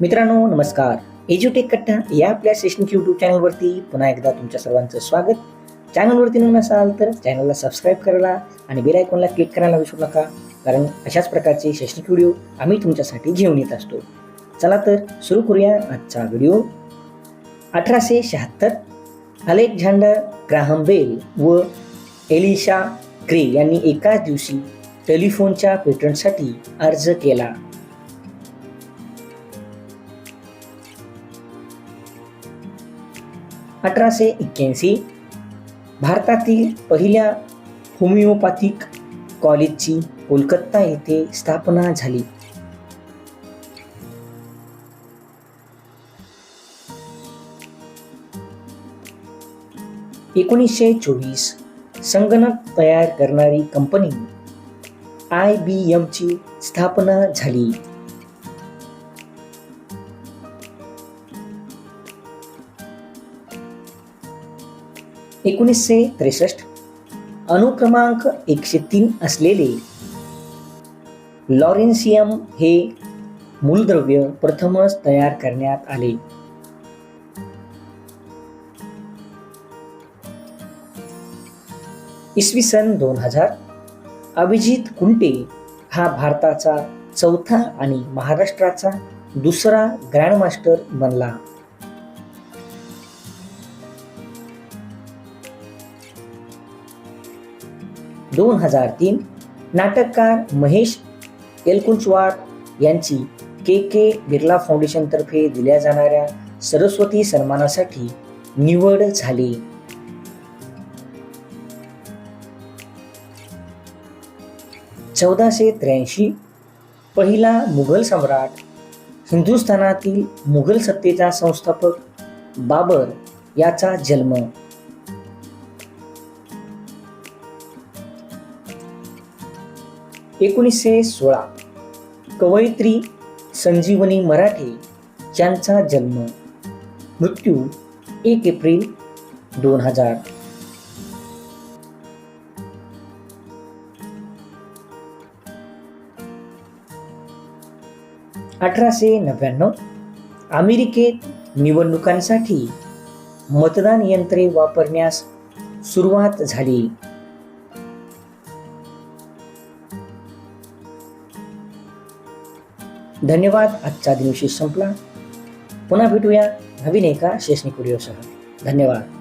मित्रांनो नमस्कार. एज्युटेक कट्टा या आपल्या शैक्षणिक यूट्यूब चॅनलवरती पुन्हा एकदा तुमच्या सर्वांचं स्वागत. चॅनलवरती नवीन असाल तर चॅनलला सबस्क्राईब करायला आणि बेल आयकॉनला क्लिक करायला विसरू नका. कारण अशाच प्रकारचे शैक्षणिक व्हिडिओ आम्ही तुमच्यासाठी घेऊन येत असतो. चला तर सुरू करूया आजचा व्हिडिओ अठराशे शहात्तर अलेक्झांडर ग्राहम बेल व एलिशा क्रे यांनी एकाच दिवशी टेलिफोनच्या पेटंटसाठी अर्ज केला. अठराशे एक्क्याऐंशी. भारतातील पहिल्या होमिओपॅथिक कॉलेजची कोलकाता येथे स्थापना झाली. एकोणीसशे चोवीस संगणक तयार करणारी कंपनी आय बी एमची स्थापना झाली. एकोणीसशे त्रेसष्ट. अनुक्रमांक एकशे तीन असलेले लॉरेन्सियम हे मूलद्रव्य प्रथमच तयार करण्यात आले. इसवी सन दोन हजार. अभिजित कुंटे हा भारताचा चौथा आणि महाराष्ट्राचा दुसरा ग्रँडमास्टर बनला. दोन हजार तीन नाटककार महेश एलकुंचवार यांची के के बिर्ला फाउंडेशनतर्फे दिल्या जाणाऱ्या सरस्वती सन्मानासाठी निवड झाली. चौदाशे त्र्याऐंशी पहिला मुघल सम्राट हिंदुस्थानातील मुघल सत्तेचा संस्थापक बाबर याचा जन्म एकोणीसशे सोळा. कवयित्री संजीवनी मराठे यांचा जन्म. मृत्यू एक एप्रिल दोन हजार. अठराशे नव्याण्णव. अमेरिकेत निवडणुकांसाठी मतदान यंत्रे वापरण्यास सुरुवात झाली. धन्यवाद आजचा दिवशी संपला. पुन्हा भेटूया नवीन एका शैक्षणिक व्हिडिओसह. धन्यवाद.